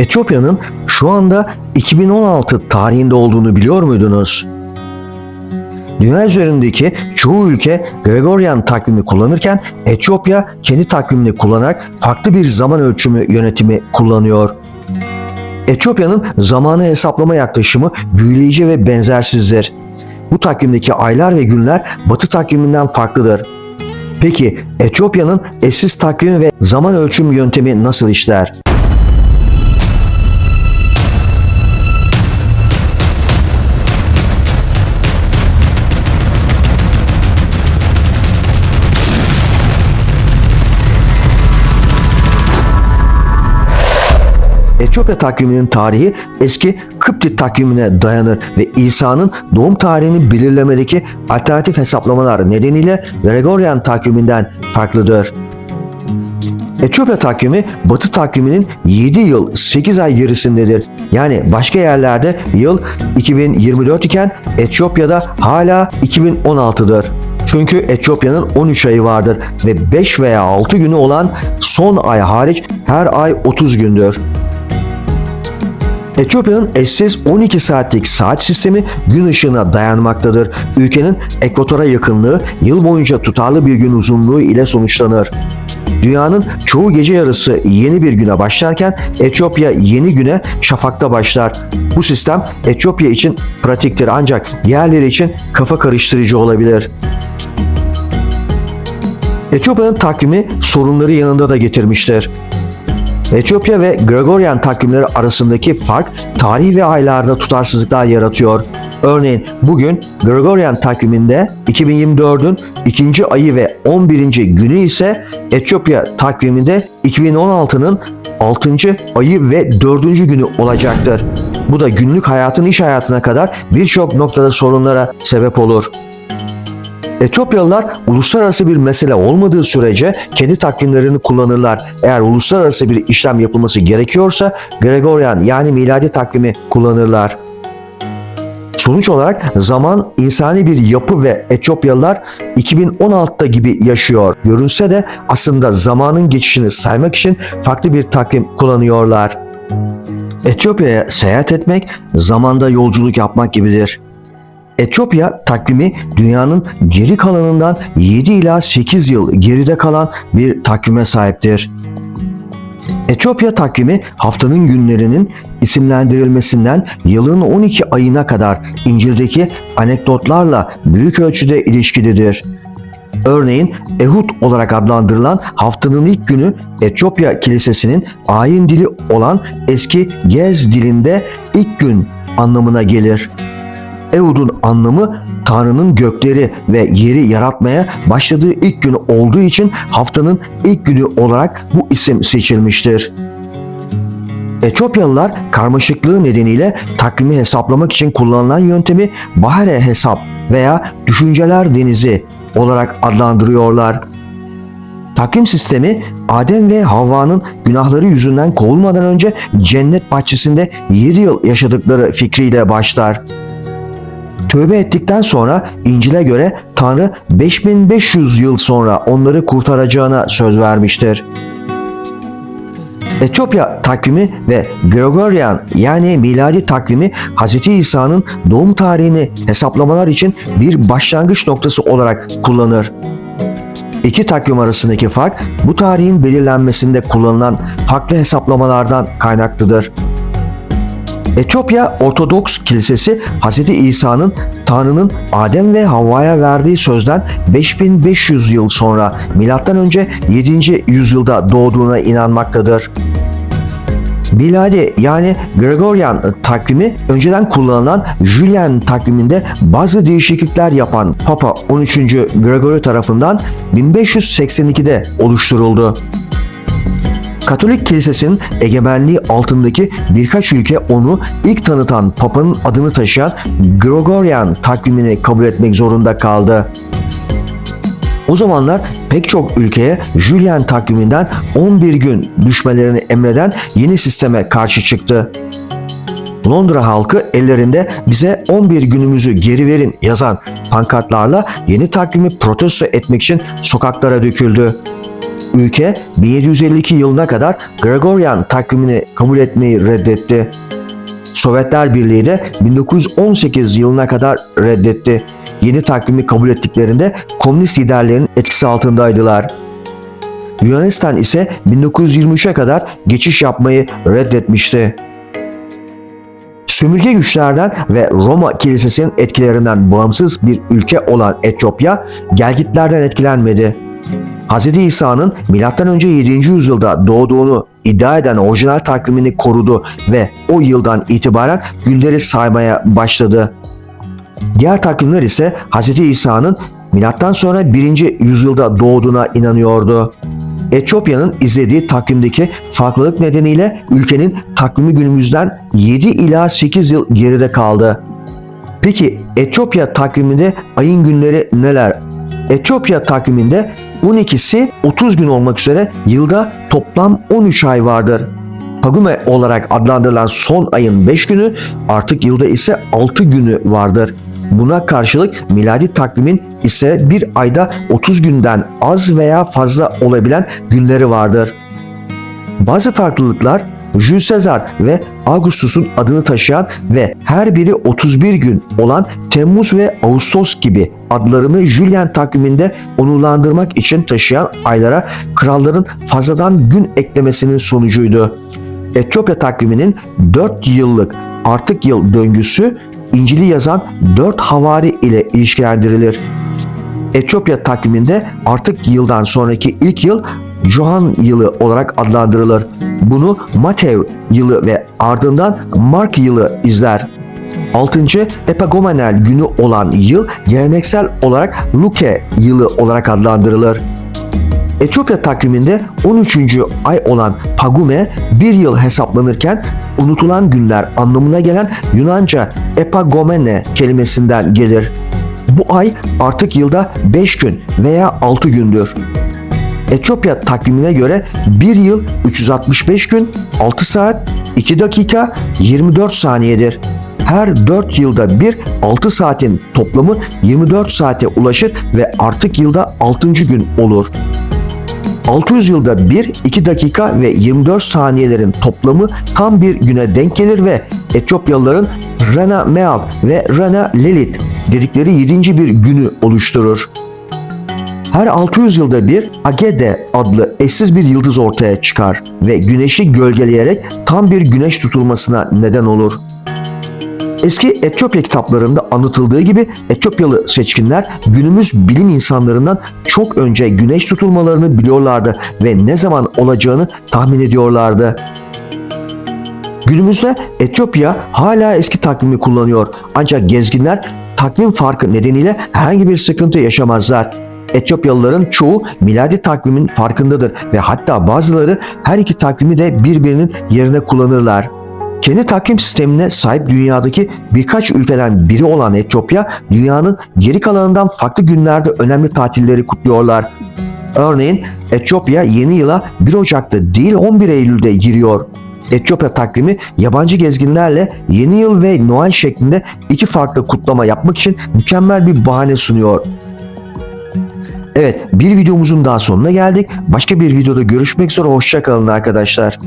Etiyopya'nın şu anda 2016 tarihinde olduğunu biliyor muydunuz? Dünya üzerindeki çoğu ülke Gregorian takvimi kullanırken Etiyopya kendi takvimini kullanarak farklı bir zaman ölçümü yönetimi kullanıyor. Etiyopya'nın zamanı hesaplama yaklaşımı büyüleyici ve benzersizdir. Bu takvimdeki aylar ve günler Batı takviminden farklıdır. Peki Etiyopya'nın eşsiz takvimi ve zaman ölçüm yöntemi nasıl işler? Etiyopya takviminin tarihi eski Kıpti takvimine dayanır ve İsa'nın doğum tarihini belirlemedeki alternatif hesaplamalar nedeniyle Gregorian takviminden farklıdır. Etiyopya takvimi Batı takviminin 7 yıl 8 ay gerisindedir. Yani başka yerlerde yıl 2024 iken Etiyopya'da hala 2016'dır. Çünkü Etiyopya'nın 13 ayı vardır ve 5 veya 6 günü olan son ay hariç her ay 30 gündür. Etiyopya'nın eşsiz 12 saatlik saat sistemi gün ışığına dayanmaktadır. Ülkenin ekvatora yakınlığı yıl boyunca tutarlı bir gün uzunluğu ile sonuçlanır. Dünyanın çoğu gece yarısı yeni bir güne başlarken Etiyopya yeni güne şafakta başlar. Bu sistem Etiyopya için pratiktir ancak diğerleri için kafa karıştırıcı olabilir. Etiyopya'nın takvimi sorunları yanında da getirmiştir. Etiyopya ve Gregorian takvimleri arasındaki fark tarih ve aylarda tutarsızlıklar yaratıyor. Örneğin bugün Gregorian takviminde 2024'ün ikinci ayı ve 11. günü ise Etiyopya takviminde 2016'nın 6. ayı ve 4. günü olacaktır. Bu da günlük hayatın iş hayatına kadar birçok noktada sorunlara sebep olur. Etiyopyalılar uluslararası bir mesele olmadığı sürece kendi takvimlerini kullanırlar. Eğer uluslararası bir işlem yapılması gerekiyorsa Gregorian yani miladi takvimi kullanırlar. Sonuç olarak zaman insani bir yapı ve Etiyopyalılar 2016'da gibi yaşıyor. Görünse de aslında zamanın geçişini saymak için farklı bir takvim kullanıyorlar. Etiyopya'ya seyahat etmek zamanda yolculuk yapmak gibidir. Etiyopya takvimi dünyanın geri kalanından 7 ila 8 yıl geride kalan bir takvime sahiptir. Etiyopya takvimi haftanın günlerinin isimlendirilmesinden yılın 12 ayına kadar İncil'deki anekdotlarla büyük ölçüde ilişkilidir. Örneğin Ehud olarak adlandırılan haftanın ilk günü Etiyopya Kilisesi'nin ayin dili olan eski Gez dilinde ilk gün anlamına gelir. Ehud'un anlamı Tanrı'nın gökleri ve yeri yaratmaya başladığı ilk gün olduğu için haftanın ilk günü olarak bu isim seçilmiştir. Etiyopyalılar karmaşıklığı nedeniyle takvimi hesaplamak için kullanılan yöntemi Bahare hesap veya düşünceler denizi olarak adlandırıyorlar. Takvim sistemi Adem ve Havva'nın günahları yüzünden kovulmadan önce cennet bahçesinde 7 yıl yaşadıkları fikriyle başlar. Tövbe ettikten sonra İncil'e göre Tanrı 5500 yıl sonra onları kurtaracağına söz vermiştir. Etiyopya takvimi ve Gregorian yani miladi takvimi Hz. İsa'nın doğum tarihini hesaplamalar için bir başlangıç noktası olarak kullanır. İki takvim arasındaki fark bu tarihin belirlenmesinde kullanılan farklı hesaplamalardan kaynaklıdır. Etiyopya Ortodoks Kilisesi Hz. İsa'nın Tanrı'nın Adem ve Havva'ya verdiği sözden 5500 yıl sonra M.Ö. 7. yüzyılda doğduğuna inanmaktadır. Miladi yani Gregorian takvimi önceden kullanılan Julian takviminde bazı değişiklikler yapan Papa 13. Gregory tarafından 1582'de oluşturuldu. Katolik Kilisesi'nin egemenliği altındaki birkaç ülke onu ilk tanıtan Papa'nın adını taşıyan Gregorian takvimini kabul etmek zorunda kaldı. O zamanlar pek çok ülkeye Julian takviminden 11 gün düşmelerini emreden yeni sisteme karşı çıktı. Londra halkı ellerinde bize 11 günümüzü geri verin yazan pankartlarla yeni takvimi protesto etmek için sokaklara döküldü. Ülke 1752 yılına kadar Gregorian takvimini kabul etmeyi reddetti. Sovyetler Birliği de 1918 yılına kadar reddetti. Yeni takvimi kabul ettiklerinde komünist liderlerin etkisi altındaydılar. Yunanistan ise 1923'e kadar geçiş yapmayı reddetmişti. Sömürge güçlerden ve Roma Kilisesi'nin etkilerinden bağımsız bir ülke olan Etiyopya gelgitlerden etkilenmedi. Hz. İsa'nın M.Ö. 7. yüzyılda doğduğunu iddia eden orijinal takvimini korudu ve o yıldan itibaren günleri saymaya başladı. Diğer takvimler ise Hz. İsa'nın milattan sonra 1. yüzyılda doğduğuna inanıyordu. Etiyopya'nın izlediği takvimdeki farklılık nedeniyle ülkenin takvimi günümüzden 7 ila 8 yıl geride kaldı. Peki Etiyopya takviminde ayın günleri neler? Etiyopya takviminde 12'si 30 gün olmak üzere yılda toplam 13 ay vardır. Pagume olarak adlandırılan son ayın 5 günü artık yılda ise 6 günü vardır. Buna karşılık miladi takvimin ise bir ayda 30 günden az veya fazla olabilen günleri vardır. Bazı farklılıklar Jules Caesar ve Augustus'un adını taşıyan ve her biri 31 gün olan Temmuz ve Ağustos gibi adlarını Julian takviminde onurlandırmak için taşıyan aylara kralların fazladan gün eklemesinin sonucuydu. Etiyopya takviminin 4 yıllık artık yıl döngüsü İncil'i yazan 4 havari ile ilişkilendirilir. Etiyopya takviminde artık yıldan sonraki ilk yıl Johan yılı olarak adlandırılır. Bunu Matev yılı ve ardından Mark yılı izler. 6. Epagomenel günü olan yıl geleneksel olarak Luke yılı olarak adlandırılır. Etiyopya takviminde 13. ay olan Pagume bir yıl hesaplanırken unutulan günler anlamına gelen Yunanca epagomene kelimesinden gelir. Bu ay artık yılda 5 gün veya 6 gündür. Etiyopya takvimine göre bir yıl 365 gün, 6 saat, 2 dakika, 24 saniyedir. Her 4 yılda bir 6 saatin toplamı 24 saate ulaşır ve artık yılda 6. gün olur. 600 yılda 1, 2 dakika ve 24 saniyelerin toplamı tam bir güne denk gelir ve Etiyopyalıların Rana Meal ve Rana Lelit dedikleri 7. bir günü oluşturur. Her 600 yılda bir Agede adlı eşsiz bir yıldız ortaya çıkar ve güneşi gölgeleyerek tam bir güneş tutulmasına neden olur. Eski Etiyopya kitaplarında anlatıldığı gibi Etiyopyalı seçkinler günümüz bilim insanlarından çok önce güneş tutulmalarını biliyorlardı ve ne zaman olacağını tahmin ediyorlardı. Günümüzde Etiyopya hala eski takvimi kullanıyor ancak gezginler takvim farkı nedeniyle herhangi bir sıkıntı yaşamazlar. Etiyopyalıların çoğu miladi takvimin farkındadır ve hatta bazıları her iki takvimi de birbirinin yerine kullanırlar. Kendi takvim sistemine sahip dünyadaki birkaç ülkeden biri olan Etiyopya, dünyanın geri kalanından farklı günlerde önemli tatilleri kutluyorlar. Örneğin Etiyopya yeni yıla 1 Ocak'ta değil 11 Eylül'de giriyor. Etiyopya takvimi yabancı gezginlerle yeni yıl ve Noel şeklinde iki farklı kutlama yapmak için mükemmel bir bahane sunuyor. Evet bir videomuzun daha sonuna geldik. Başka bir videoda görüşmek üzere hoşçakalın arkadaşlar.